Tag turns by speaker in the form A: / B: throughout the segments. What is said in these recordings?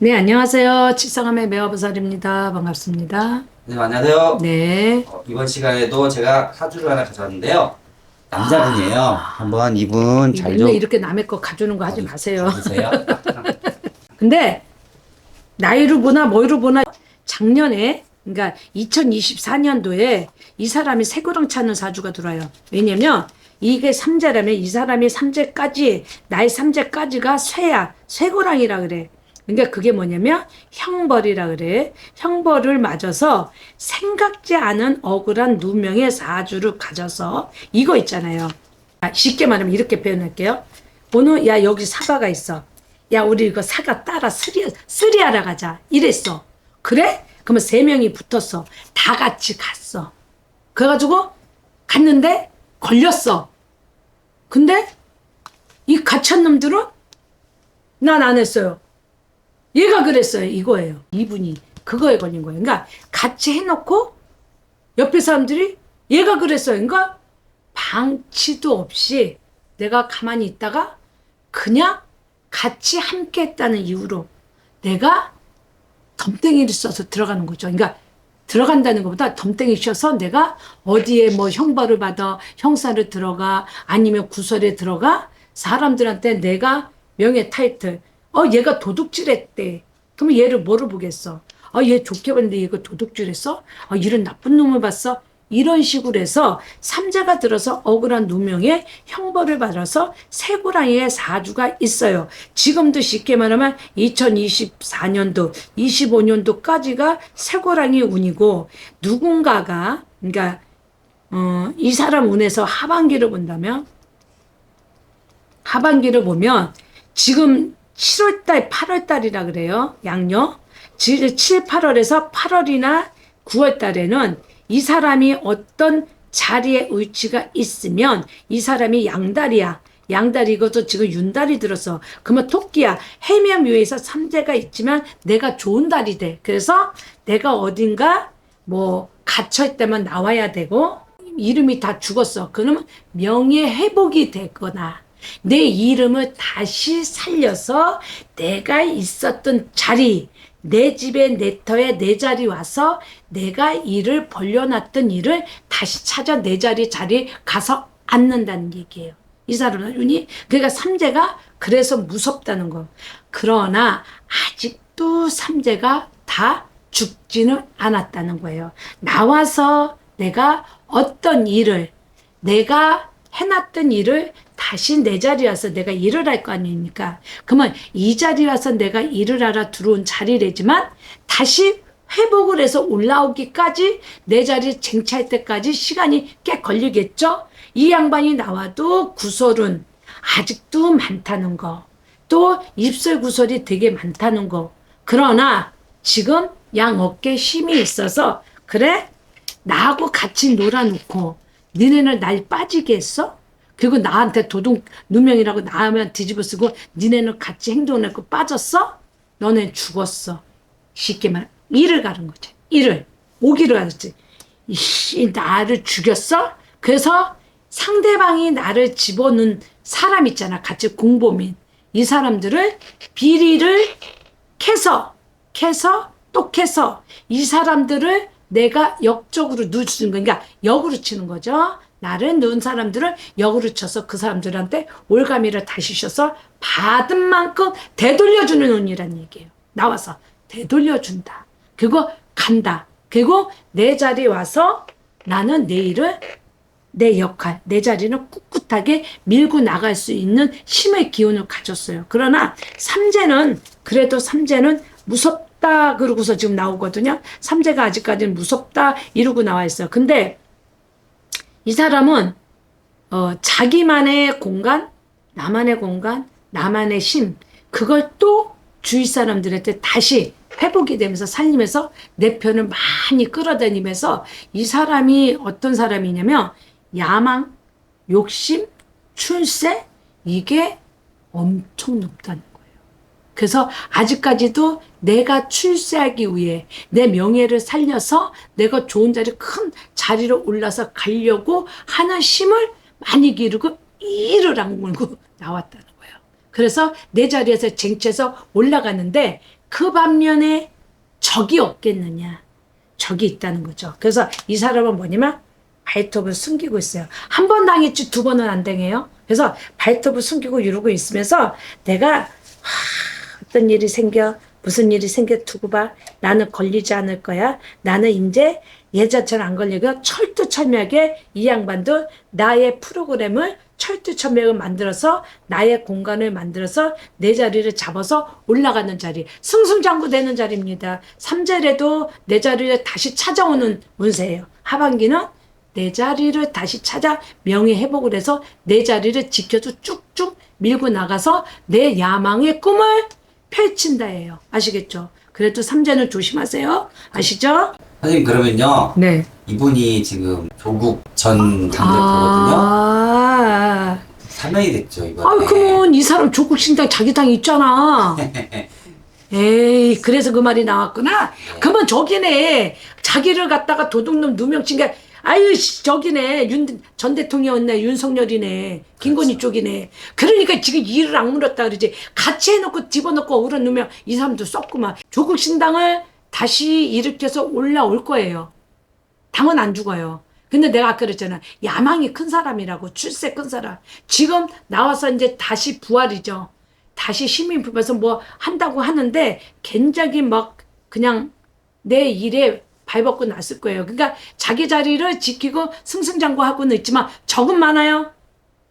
A: 네, 안녕하세요. 칠성함의 매화보살입니다. 반갑습니다.
B: 네, 안녕하세요.
A: 네.
B: 어, 이번 시간에도 제가 사주를 하나 가져왔는데요. 남자분이에요. 한번 이분 잘 좀
A: 이렇게 남의 거 가져오는 거 하지 마세요.
B: 보세요.
A: 근데 나이로 보나 뭐로 보나 작년에 그러니까 2024년도에 이 사람이 새고랑 찾는 사주가 들어요. 왜냐면 이게 삼재라면 이 사람이 삼재까지 나이 삼재까지가 쇠야 쇠고랑이라 그래. 그러니까 그게 뭐냐면 형벌이라 그래. 형벌을 맞아서 생각지 않은 억울한 누명의 사주를 가져서 이거 있잖아요. 아, 쉽게 말하면 이렇게 표현할게요. 오늘 야 여기 사과가 있어. 야 우리 이거 사과 따라 쓰리 쓰리하러 가자. 이랬어. 그래? 그러면 세 명이 붙었어. 다 같이 갔어. 그래가지고 갔는데 걸렸어. 근데 이 가찬 놈들은 난 안 했어요. 얘가 그랬어요. 이거예요. 이분이 그거에 걸린 거예요. 그러니까 같이 해놓고 옆에 사람들이 얘가 그랬어요. 그러니까 방치도 없이 내가 가만히 있다가 그냥 같이 함께 했다는 이유로 내가 덤땡이를 써서 들어가는 거죠. 그러니까 들어간다는 것보다 덤땡이 쳐서 내가 어디에 뭐 형벌을 받아 형사를 들어가 아니면 구설에 들어가 사람들한테 내가 명예 타이틀 어 얘가 도둑질 했대. 그러면 얘를 뭐로 보겠어? 어얘 좋게 봤는데 얘가 도둑질 했어? 어 이런 나쁜 놈을 봤어? 이런 식으로 해서 삼자가 들어서 억울한 누명에 형벌을 받아서 새고랑이의 사주가 있어요. 지금도 쉽게 말하면 2024년도, 25년도까지가 새고랑이 운이고 누군가가 그러니까 어, 이 사람 운에서 하반기를 본다면 하반기를 보면 지금 7월달, 8월달이라 그래요. 양력. 7, 8월에서 8월이나 9월달에는 이 사람이 어떤 자리에 위치가 있으면 이 사람이 양다리야. 양다리 이것도 지금 윤달이 들었어. 그러면 토끼야. 해면 위에서 삼재가 있지만 내가 좋은 달이 돼. 그래서 내가 어딘가 뭐 갇혀 있다면 나와야 되고 이름이 다 죽었어. 그러면 명예 회복이 되거나 내 이름을 다시 살려서 내가 있었던 자리, 내 집에 내 터에 내 자리 와서 내가 일을 벌려놨던 일을 다시 찾아 내 자리 자리 가서 앉는다는 얘기예요. 이 사람은 윤이 그러니까 삼재가 그래서 무섭다는 거. 그러나 아직도 삼재가 다 죽지는 않았다는 거예요. 나와서 내가 어떤 일을 내가 해놨던 일을 다시 내 자리에 와서 내가 일을 할 거 아닙니까? 그러면 이 자리에 와서 내가 일을 하러 들어온 자리래지만 다시 회복을 해서 올라오기까지 내 자리 쟁취할 때까지 시간이 꽤 걸리겠죠? 이 양반이 나와도 구설은 아직도 많다는 거. 또 입술 구설이 되게 많다는 거. 그러나 지금 양 어깨에 힘이 있어서 그래? 나하고 같이 놀아놓고 니네는 날 빠지게 했어? 그리고 나한테 도둑 누명이라고 나하면 뒤집어 쓰고 니네는 같이 행동했고 빠졌어? 너네 죽었어. 쉽게 말 일을 가는 거지. 일을 오기를 가졌지. 이 나를 죽였어? 그래서 상대방이 나를 집어넣은 사람 있잖아. 같이 공범인. 이 사람들을 비리를 캐서 캐서 또 캐서 이 사람들을 내가 역적으로 누주는 거 그러니까 역으로 치는 거죠. 나를 넣은 사람들을 역으로 쳐서 그 사람들한테 올가미를 다시 셔서 받은 만큼 되돌려주는 운이란 얘기예요. 나와서 되돌려준다. 그리고 간다. 그리고 내 자리에 와서 나는 내 일을 내 역할, 내 자리는 꿋꿋하게 밀고 나갈 수 있는 힘의 기운을 가졌어요. 그러나 삼재는 그래도 삼재는 무섭다 그러고서 지금 나오거든요. 삼재가 아직까지는 무섭다 이러고 나와 있어요. 근데 이 사람은 어, 자기만의 공간, 나만의 공간, 나만의 힘 그걸 또 주위 사람들한테 다시 회복이 되면서 살리면서 내 편을 많이 끌어다니면서 이 사람이 어떤 사람이냐면 야망, 욕심, 출세 이게 엄청 높다는. 그래서 아직까지도 내가 출세하기 위해 내 명예를 살려서 내가 좋은 자리 큰 자리로 올라서 가려고 하는 힘을 많이 기르고 이를 악물고 나왔다는 거예요. 그래서 내 자리에서 쟁취해서 올라가는데 그 반면에 적이 없겠느냐. 적이 있다는 거죠. 그래서 이 사람은 뭐냐면 발톱을 숨기고 있어요. 한 번 당했지 두 번은 안 당해요. 그래서 발톱을 숨기고 이러고 있으면서 내가 하, 어떤 일이 생겨 무슨 일이 생겨 두고 봐. 나는 걸리지 않을 거야. 나는 이제 예전처럼 안 걸리고 철두철미하게 이 양반도 나의 프로그램을 철두철미하게 만들어서 나의 공간을 만들어서 내 자리를 잡아서 올라가는 자리 승승장구 되는 자리입니다. 삼재래도 내 자리를 다시 찾아오는 운세예요. 하반기는 내 자리를 다시 찾아 명예 회복을 해서 내 자리를 지켜서 쭉쭉 밀고 나가서 내 야망의 꿈을 펼친다예요. 아시겠죠? 그래도 삼재는 조심하세요. 아시죠?
B: 선생님 그러면요
A: 네.
B: 이분이 지금 조국 전 당대표거든요.
A: 아,
B: 사면이 됐죠
A: 아,
B: 이번에.
A: 그러면 이 사람 조국 신당 자기 당 있잖아. 에이, 그래서 그 말이 나왔구나. 그러면 저기네 자기를 갖다가 도둑놈 누명 친 게. 아유, 씨, 저기네 윤 전 대통령이네 윤석열이네 김건희 쪽이네. 그러니까 지금 이를 악물었다 그러지. 같이 해놓고 집어넣고 누명 이 사람도 썼구만. 조국 신당을 다시 일으켜서 올라올 거예요. 당은 안 죽어요. 근데 내가 아까 그랬잖아. 야망이 큰 사람이라고. 출세 큰 사람. 지금 나와서 이제 다시 부활이죠. 다시 시민 부에서 뭐 한다고 하는데 굉장히 막 그냥 내 일에 발벗고 났을 거예요. 그러니까 자기 자리를 지키고 승승장구하고는 있지만 적은 많아요.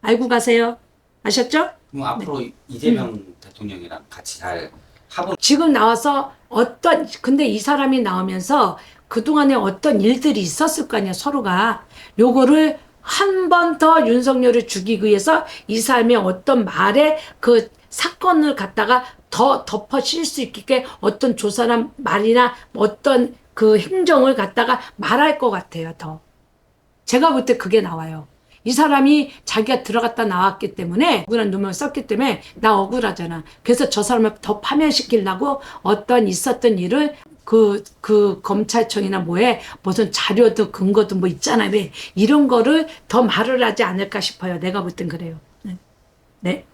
A: 알고 가세요. 아셨죠?
B: 그럼 앞으로 이재명
A: 음.
B: 대통령이랑 같이 잘 합은
A: 지금 나와서 어떤 근데 이 사람이 나오면서 그동안에 어떤 일들이 있었을 거 아니야 서로가 요거를 한 번 더 윤석열을 죽이기 위해서 이 사람의 어떤 말에 그 사건을 갖다가 더 덮어씌울 수 있게 어떤 조사나 말이나 어떤 그 행정을 갖다가 말할 것 같아요 더 제가 볼 때 그게 나와요. 이 사람이 자기가 들어갔다 나왔기 때문에 억울한 누명을 썼기 때문에 나 억울하잖아. 그래서 저 사람을 더 파면시키려고 어떤 있었던 일을 그, 그 검찰청이나 뭐에 무슨 자료든 근거든 뭐 있잖아요. 왜 이런 거를 더 말을 하지 않을까 싶어요. 내가 볼 땐 그래요. 네. 네.